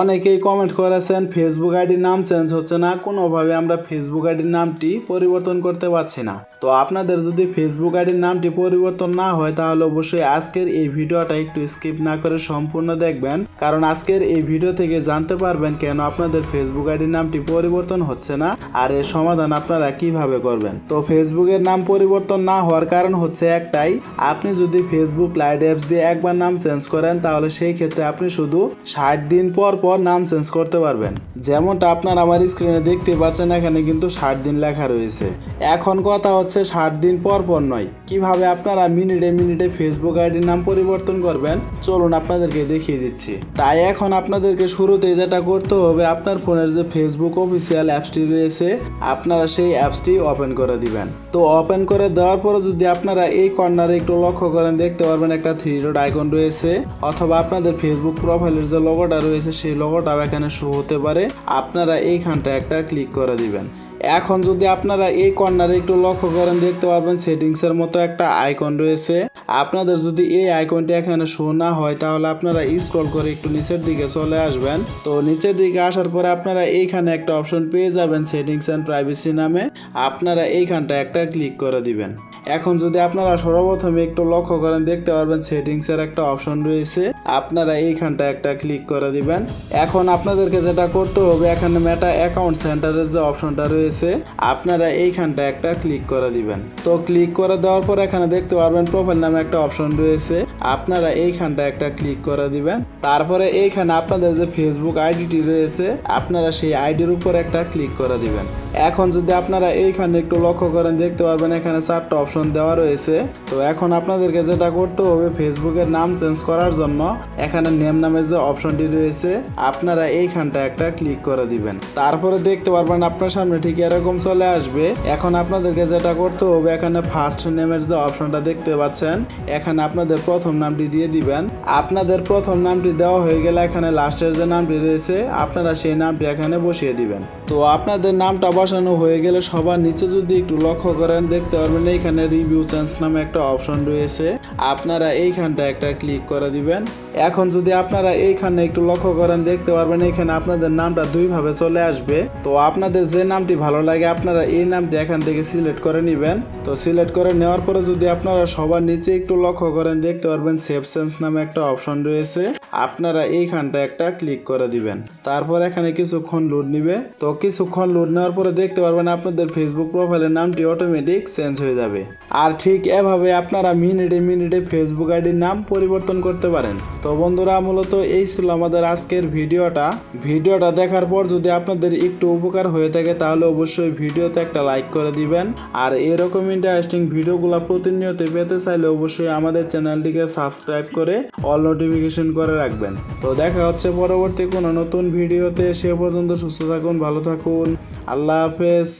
অনেকেই কমেন্ট করেছেন ফেসবুক আইডির নাম চেঞ্জ হচ্ছে না, কোনোভাবে আমরা ফেসবুক আইডির নামটি পরিবর্তন করতে পারছি না। তো আপনাদের যদি ফেসবুক আইডির নামটি পরিবর্তন না হয়, তাহলে অবশ্যই আজকের এই ভিডিওটা একটু স্কিপ না করে সম্পূর্ণ দেখবেন। কারণ আজকের এই ভিডিও থেকে জানতে পারবেন কেন আপনাদের ফেসবুক আইডির নামটি পরিবর্তন হচ্ছে না, আর এর সমাধান আপনারা কীভাবে করবেন। তো ফেসবুকের নাম পরিবর্তন না হওয়ার কারণ হচ্ছে একটাই, আপনি যদি ফেসবুক লাইট অ্যাপস দিয়ে একবার নাম চেঞ্জ করেন, তাহলে সেই ক্ষেত্রে আপনি শুধু ষাট দিন পর পর নাম চেঞ্জ করতে পারবেন। যেমনটা আপনার আমার স্ক্রিনে দেখতে পাচ্ছেন, এখানে কিন্তু ষাট দিন লেখা রয়েছে। এখন কথা হচ্ছে ষাট দিন পর পর নয়। কীভাবে আপনারা মিনিটে মিনিটে ফেসবুক আইডির নাম পরিবর্তন করবেন? চলুন আপনাদেরকে দেখিয়ে দিচ্ছি। তাই এখন আপনাদেরকে শুরুতে যেটা করতে হবে, আপনার ফোনের যে ফেসবুক অফিসিয়াল অ্যাপসটি রয়েছে, আপনারা সেই অ্যাপসটি ওপেন করে দিবেন। তো ওপেন করে দেওয়ার পরে যদি আপনারা এই কর্নারে একটু লক্ষ্য করেন, দেখতে পারবেন একটা থ্রি ডট আইকন রয়েছে, অথবা আপনাদের ফেসবুক প্রোফাইলের যে লোগোটা রয়েছে, সেই লোগোটাও এখানে শো হতে পারে, আপনারা এইখানটা একটা ক্লিক করে দিবেন। এখন যদি আপনারা এই কর্নারে একটু লক্ষ্য করেন, দেখতে পারবেন সেটিংসের মতো একটা আইকন রয়েছে। আপনাদের যদি এই আইকনটি এখানে শো না হয়, তাহলে আপনারা স্ক্রল করে একটু নিচের দিকে চলে আসবেন। তো নিচের দিকে আসার পরে আপনারা এইখানে একটা অপশন পেয়ে যাবেন সেটিংস অ্যান্ড প্রাইভেসি নামে। আপনারা এইখানটা একটা ক্লিক করে দিবেন। এখন যদি আপনারা সর্বপ্রথমে একটু লক্ষ্য করেন, দেখতে পারবেন সেটিংস এর একটা অপশন রয়েছে। আপনারা এইখানটা একটা ক্লিক করে দিবেন। এখন আপনাদেরকে যেটা করতে হবে, এখানে মেটা অ্যাকাউন্ট সেন্টারের যে অপশনটা রয়েছে, আপনারা এইখানটা একটা ক্লিক করে দিবেন। তো ক্লিক করে দেওয়ার পর এখানে দেখতে পারবেন প্রোফাইল নামে একটা অপশন রয়েছে। আপনারা এইখানটা একটা ক্লিক করে দিবেন। তারপরে এইখানে আপনাদের যে ফেসবুক আইডিটি রয়েছে, আপনারা সেই আইডির উপর একটা ক্লিক করে দিবেন। এখন যদি আপনারা এইখানে একটু লক্ষ্য করেন, দেখতে পারবেন এখানে চারটা অপশন দেওয়া রয়েছে। তো এখন আপনাদেরকে যেটা করতে হবে, ফেসবুকের নাম চেঞ্জ করার জন্য এখানে নেম নামের যে অপশনটি রয়েছে, আপনারা এইখানটা একটা ক্লিক করে দিবেন। তারপরে দেখতে পারবেন আপনার সামনে ঠিক এরকম চলে আসবে। এখন আপনাদেরকে যেটা করতে হবে, এখানে ফার্স্ট নেমের যে অপশনটা দেখতে পাচ্ছেন, এখানে আপনাদের প্রথম নামটি দিয়ে দিবেন। আপনাদের প্রথম নামটি দেওয়া হয়ে গেলে এখানে লাস্টের যে নামটি রয়েছে, আপনারা সেই নামটি এখানে বসিয়ে দিবেন। তো আপনাদের নামটা বসানো হয়ে গেলে সবার নিচে যদি একটু লক্ষ্য করেন, দেখতে পারবেন এইখানে রিভিউ চেঞ্জ নামে একটা অপশন রয়েছে। আপনারা এইখানটা একটা ক্লিক করে দিবেন। এখন যদি আপনারা এইখানে একটু লক্ষ্য করেন, দেখতে পারবেন এখানে আপনাদের নামটা দুইভাবে চলে আসবে। তো আপনাদের যে নামটি ভালো লাগে, আপনারা এই নামটি এখান থেকে সিলেক্ট করে নেবেন। তো সিলেক্ট করে নেওয়ার পরে যদি আপনারা সবার নিচে একটু লক্ষ্য করেন, দেখতে পারবেন সেভ সেন্স নামে একটা অপশন রয়েছে। আপনারা এইখানটা একটা ক্লিক করে দিবেন। তারপর এখানে কিছুক্ষণ লোড নিবে। তো কিছুক্ষণ লোড নেওয়ার পরে দেখতে পারবেন আপনাদের ফেসবুক প্রোফাইলের নামটি অটোমেটিক চেঞ্জ হয়ে যাবে। আর ঠিক এভাবে আপনারা মিনিটে মিনিটে ফেসবুক আইডির নাম পরিবর্তন করতে পারেন। তো বন্ধুরা, মূলত এই ছিল আমাদের আজকের ভিডিওটা। ভিডিওটা দেখার পর যদি আপনাদের একটু উপকার হয়ে থাকে, তাহলে অবশ্যই ভিডিওতে একটা লাইক করে দিবেন। আর এরকম ইন্টারেস্টিং ভিডিওগুলো প্রতিনিয়ত পেতে চাইলে অবশ্যই আমাদের চ্যানেলটিকে সাবস্ক্রাইব করে অল নোটিফিকেশন করে রাখবেন। তো দেখা হচ্ছে পরবর্তী কোনো নতুন ভিডিওতে, সে পর্যন্ত সুস্থ থাকুন, ভালো থাকুন। আল্লাহ হাফেজ।